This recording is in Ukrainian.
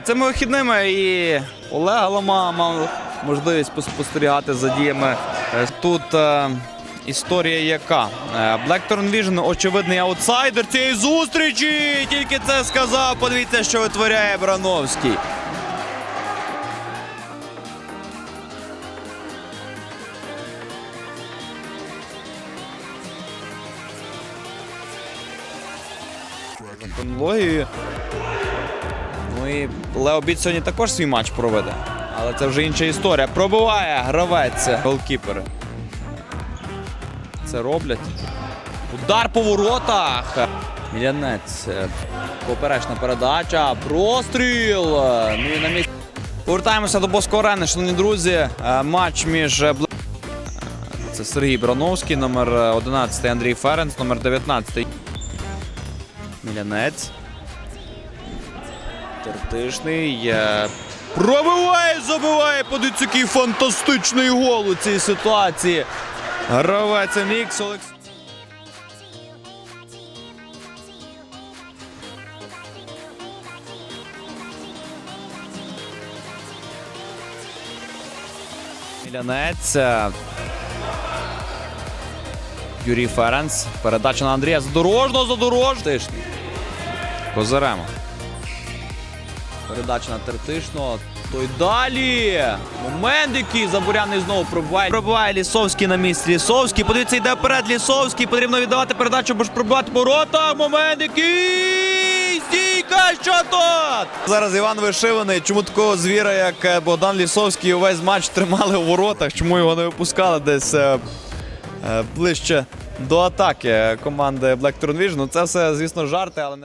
Цими вихідними і Олег Лома мав можливість поспостерігати за діями. Е, Тут е, історія яка? Е, Blackthorn Vision очевидний аутсайдер цієї зустрічі. Тільки це сказав. Подивіться, що витворяє Брановський. Технології. Ну і Лео Біт сьогодні також свій матч проведе. Але це вже інша історія. Пробиває гравець голкіпери. Це роблять. Удар по воротах. Мілянець. Е, Поперечна передача. Простріл. Ну і на місці. Повертаємося до Боско Арени, шановні друзі. Е, Матч між е, Е, Це Сергій Брановський, номер 11 Андрій Ференц, номер 19 Мілянець. Тертишний. е, Пробиває, забиває. Який фантастичний гол у цій ситуації. Гравець Нікс Олекс. Мілянець. Юрій Ференц. Передача на Андрія Задорожного, Задорожний. Козаремо. Передача на Тертишного. Той далі. Момент який Забуряний знову пробиває. Пробиває Лісовський на місці. Лісовський. Подивіться, йде вперед Лісовський. Потрібно віддавати передачу, бо ж пробивати ворота. Момент який. Стійка, що тут? Зараз Іван Вишиваний. Чому такого звіра, як е, Богдан Лісовський, увесь матч тримали у воротах? Чому його не випускали десь е, е, ближче до атаки команди Black Turn Vision? Ну це все, звісно, жарти, але не